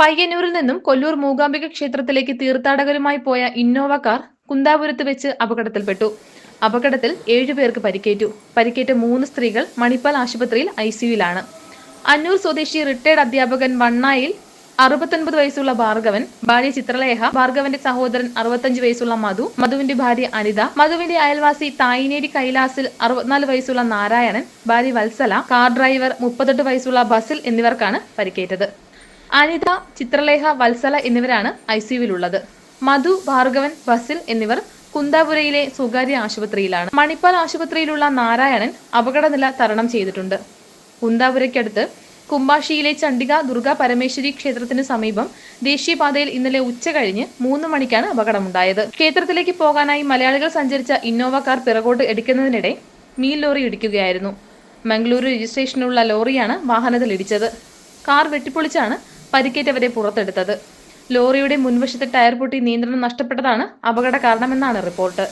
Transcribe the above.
പയ്യന്നൂരിൽ നിന്നും കൊല്ലൂർ മൂകാംബിക ക്ഷേത്രത്തിലേക്ക് തീർത്ഥാടകരുമായി പോയ ഇന്നോവ കാർ കുന്താപുരത്ത് വെച്ച് അപകടത്തിൽപ്പെട്ടു. അപകടത്തിൽ ഏഴുപേർക്ക് പരിക്കേറ്റു. പരിക്കേറ്റ മൂന്ന് സ്ത്രീകൾ മണിപ്പാൽ ആശുപത്രിയിൽ ഐസിയുവിലാണ് അന്നൂർ സ്വദേശി റിട്ടയർഡ് അധ്യാപകൻ വണ്ണായിൽ അറുപത്തൊൻപത് വയസ്സുള്ള ഭാർഗവൻ ഭാര്യ ചിത്രലേഖ ഭാർഗവന്റെ സഹോദരൻ അറുപത്തഞ്ച് വയസ്സുള്ള മധു മധുവിന്റെ ഭാര്യ അനിത മധുവിന്റെ അയൽവാസി തായിനേരി കൈലാസിൽ അറുപത്തിനാല് വയസ്സുള്ള നാരായണൻ ഭാര്യ വത്സല കാർ ഡ്രൈവർ മുപ്പത്തെട്ട് വയസ്സുള്ള ബസിൽ എന്നിവർക്കാണ് പരിക്കേറ്റത്. അനിത ചിത്രലേഖ വത്സല എന്നിവരാണ് ഐസിയുവിലുള്ളത് മധു ഭാർഗവൻ ബസിൽ എന്നിവർ കുന്താപുരയിലെ സ്വകാര്യ ആശുപത്രിയിലാണ്. മണിപ്പാൽ ആശുപത്രിയിലുള്ള നാരായണൻ അപകടനില തരണം ചെയ്തിട്ടുണ്ട്. കുന്താപുരയ്ക്കടുത്ത് കുമ്പാഷിയിലെ ചണ്ഡിക ദുർഗ പരമേശ്വരി ക്ഷേത്രത്തിന് സമീപം ദേശീയപാതയിൽ ഇന്നലെ ഉച്ച കഴിഞ്ഞ് മൂന്ന് മണിക്കാണ് അപകടമുണ്ടായത്. ക്ഷേത്രത്തിലേക്ക് പോകാനായി മലയാളികൾ സഞ്ചരിച്ച ഇന്നോവ കാർ പിറകോട്ട് എടുക്കുന്നതിനിടെ മീൽ ലോറി ഇടിക്കുകയായിരുന്നു. മംഗളൂരു രജിസ്ട്രേഷനുള്ള ലോറിയാണ് വാഹനത്തിൽ ഇടിച്ചത്. കാർ വെട്ടിപ്പൊളിച്ചാണ് പരിക്കേറ്റവരെ പുറത്തെടുത്തത്. ലോറിയുടെ മുൻവശത്തെ ടയർ പൊട്ടി നിയന്ത്രണം നഷ്ടപ്പെട്ടതാണ് അപകട കാരണമെന്നാണ് റിപ്പോർട്ട്.